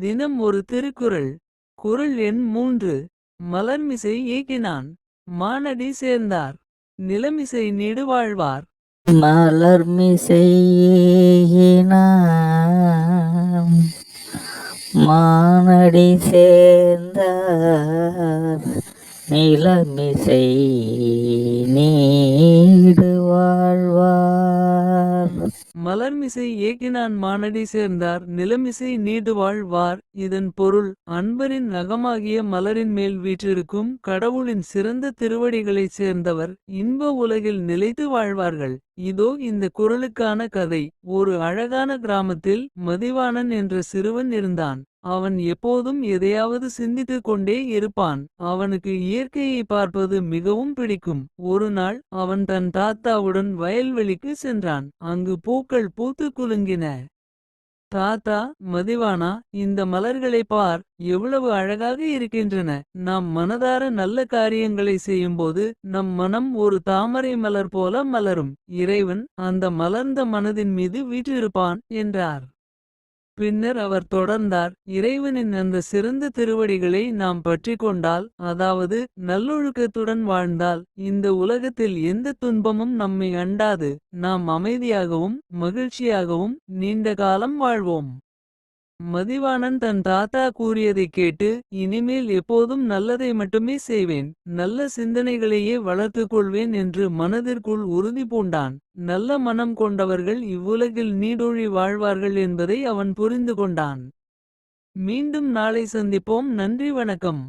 தினம் ஒரு திருக்குறள். குறள் எண் மூன்று. மலர்மிசை ஏகினான். மானடி சேர்ந்தார். நிலமிசை நீடு வாழ்வார் மலர்மிசையினாம் மானடி சேர்ந்தார். நிலமிசை நீ மலர்மிசை ஏகினான் மானடி சேர்ந்தார் நிலமிசை நீடு வாழ்வார். இதன் பொருள் அன்பரின் நகமாகிய மலரின் மேல் வீற்றிருக்கும் கடவுளின் சிறந்த திருவடிகளைச் சேர்ந்தவர் இன்ப உலகில் நிலைத்து வாழ்வார்கள். இதோ இந்த குரலுக்கான கதை ஒரு அழகான கிராமத்தில் மதிவாணன் என்ற சிறுவன் இருந்தான். அவன் எப்போதும் எதையாவது சிந்தித்துக் கொண்டே இருப்பான். அவனுக்கு இயற்கையை பார்ப்பது மிகவும் பிடிக்கும். ஒரு நாள் அவன் தன் தாத்தாவுடன் வயல்வெளிக்கு சென்றான். அங்கு பூக்கள் பூத்து குலுங்கின. தாத்தா மதிவானா இந்த மலர்களை பார். எவ்வளவு அழகாக இருக்கின்றன. நாம் மனதார நல்ல காரியங்களை செய்யும்போது நம் மனம் ஒரு தாமரை மலர் போல மலரும். இறைவன் அந்த மலர்ந்த மனதின் மீது வீற்றிருப்பான் என்றார். பின்னர் அவர் தொடர்ந்தார். இறைவனின் அந்த சிறந்த திருவடிகளை நாம் பற்றி கொண்டால் அதாவது நல்லொழுக்கத்துடன் வாழ்ந்தால் இந்த உலகத்தில் எந்த துன்பமும் நம்மை அண்டாது. நாம் அமைதியாகவும் மகிழ்ச்சியாகவும் நீண்ட காலம் வாழ்வோம். மதிவாணன் தன் தாத்தா கூறியதைக் கேட்டு இனிமேல் எப்போதும் நல்லதை மட்டுமே செய்வேன். நல்ல சிந்தனைகளையே வளர்த்துக் கொள்வேன் என்று மனதிற்குள் உறுதி பூண்டான். நல்ல மனம் கொண்டவர்கள் இவ்வுலகில் நீடொழி வாழ்வார்கள் என்பதை அவன் புரிந்து கொண்டான். மீண்டும் நாளை சந்திப்போம். நன்றி வணக்கம்.